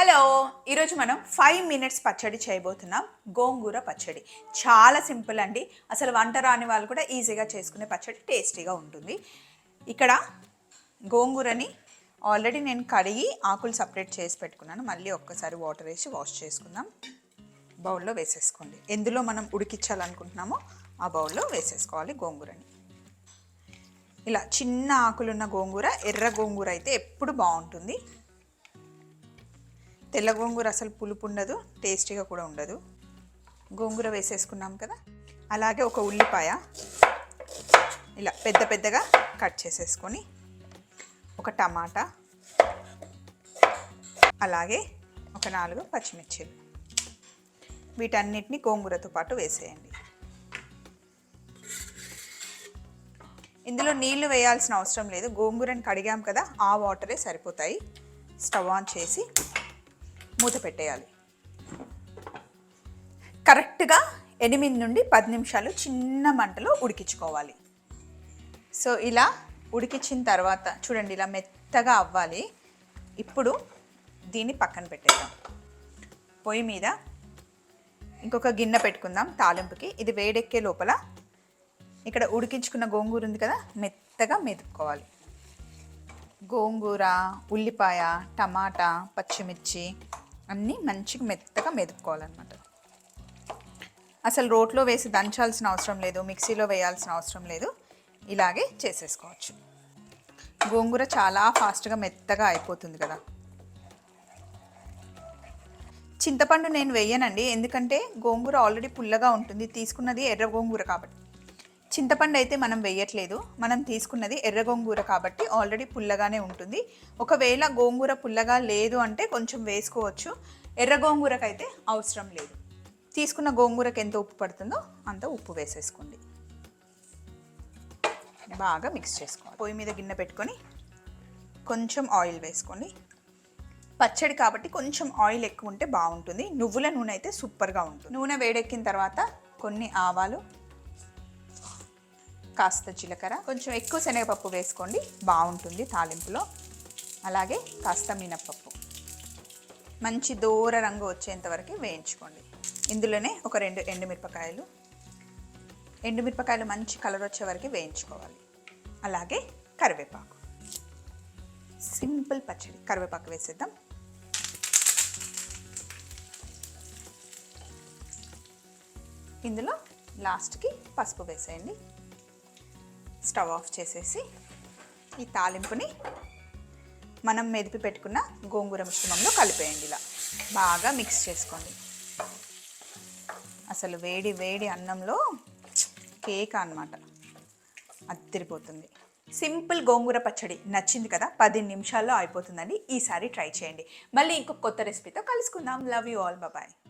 Hello ఈరోజు మనం five minutes పచ్చడి చేయబోతున్నాం. గోంగూర పచ్చడి. చాలా సింపుల్ అండి. అసలు వంట రాని వాళ్ళు కూడా ఈజీగా చేసుకునే పచ్చడి టేస్టీగా ఉంటుంది. ఇక్కడ గోంగూరని ఆల్రెడీ నేను కడిగి ఆకులు సపరేట్ చేసి పెట్టుకున్నాను. మళ్ళీ ఒక్కసారి వాటర్ వేసి వాష్ చేసుకుందాం. బౌల్లో వేసేసుకోండి. ఎందులో మనం ఉడికించాలనుకుంటున్నామో ఆ బౌల్లో వేసేసుకోవాలి గోంగూరని. ఇలా చిన్న ఆకులున్న గోంగూర ఎర్ర గోంగూర అయితే ఎప్పుడు బాగుంటుంది. తెల్ల గోంగూర అసలు పులుపు ఉండదు టేస్టీగా కూడా ఉండదు. గోంగూర వేసేసుకున్నాం కదా అలాగే ఒక ఉల్లిపాయ ఇలా పెద్ద పెద్దగా కట్ చేసేసుకొని ఒక టమాటా అలాగే ఒక నాలుగు పచ్చిమిర్చిలు. వీటన్నిటిని గోంగూరతో పాటు వేసేయండి. ఇందులో నీళ్ళు వేయాల్సిన అవసరం లేదు గోంగూరని కడిగాం కదా ఆ వాటరే సరిపోతాయి. స్టవ్ ఆన్ చేసి మూత పెట్టేయాలి. కరెక్ట్గా ఎనిమిది నుండి పది నిమిషాలు చిన్న మంటలో ఉడికించుకోవాలి. సో ఇలా ఉడికించిన తర్వాత చూడండి ఇలా మెత్తగా అవ్వాలి. ఇప్పుడు దీన్ని పక్కన పెట్టేద్దాం. పొయ్యి మీద ఇంకొక గిన్నె పెట్టుకుందాం తాలింపుకి. ఇది వేడెక్కే లోపల ఇక్కడ ఉడికించుకున్న గోంగూర ఉంది కదా మెత్తగా మెదుపుకోవాలి. గోంగూర ఉల్లిపాయ టమాటా పచ్చిమిర్చి అన్నీ మంచిగా మెత్తగా మెదుపుకోవాలన్నమాట. అసలు రోట్లో వేసి దంచాల్సిన అవసరం లేదు మిక్సీలో వేయాల్సిన అవసరం లేదు ఇలాగే చేసేసుకోవచ్చు. గోంగూర చాలా ఫాస్ట్గా మెత్తగా అయిపోతుంది కదా. చింతపండు నేను వేయనండి ఎందుకంటే గోంగూర ఆల్రెడీ పుల్లగా ఉంటుంది తీసుకున్నది ఎర్ర గోంగూర కాబట్టి. చింతపండు అయితే మనం వేయట్లేదు. మనం తీసుకున్నది ఎర్ర గోంగూర కాబట్టి ఆల్రెడీ పుల్లగానే ఉంటుంది. ఒకవేళ గోంగూర పుల్లగా లేదు అంటే కొంచెం వేసుకోవచ్చు. ఎర్ర గోంగూరకైతే అవసరం లేదు. తీసుకున్న గోంగూరకి ఎంత ఉప్పు పడుతుందో అంత ఉప్పు వేసేసుకోండి. బాగా మిక్స్ చేసుకోండి పొయ్యి మీద గిన్నె పెట్టుకొని కొంచెం ఆయిల్ వేసుకోండి. పచ్చడి కాబట్టి కొంచెం ఆయిల్ ఎక్కువ ఉంటే బాగుంటుంది. నువ్వుల నూనె అయితే సూపర్గా ఉంటుంది. నూనె వేడెక్కిన తర్వాత కొన్ని ఆవాలు కాస్త జీలకర్ర కొంచెం ఎక్కువ శనగపప్పు వేసుకోండి బాగుంటుంది తాలింపులో. అలాగే కాస్త మినప్పప్పు. మంచి దూర రంగు వచ్చేంత వరకు వేయించుకోండి. ఇందులోనే ఒక రెండు ఎండుమిరపకాయలు. ఎండుమిరపకాయలు మంచి కలర్ వచ్చే వరకు వేయించుకోవాలి. అలాగే కరివేపాకు. సింపుల్ పచ్చడి. కరివేపాకు వేసేద్దాం. ఇందులో లాస్ట్కి పసుపు వేసేయండి. స్టవ్ ఆఫ్ చేసేసి ఈ తాలింపుని మనం మెదిపి పెట్టుకున్న గోంగూర మిశ్రమంలో కలిపేయండి ఇలా. బాగా మిక్స్ చేసుకోండి. అసలు వేడి వేడి అన్నంలో కేక్ అన్నమాట. అద్దరిపోతుంది. సింపుల్ గోంగూర పచ్చడి నచ్చింది కదా? పది నిమిషాల్లో అయిపోతుందండి. ఈసారి ట్రై చేయండి. మళ్ళీ ఇంకొక కొత్త రెసిపీతో కలుసుకుందాం. Love you all bye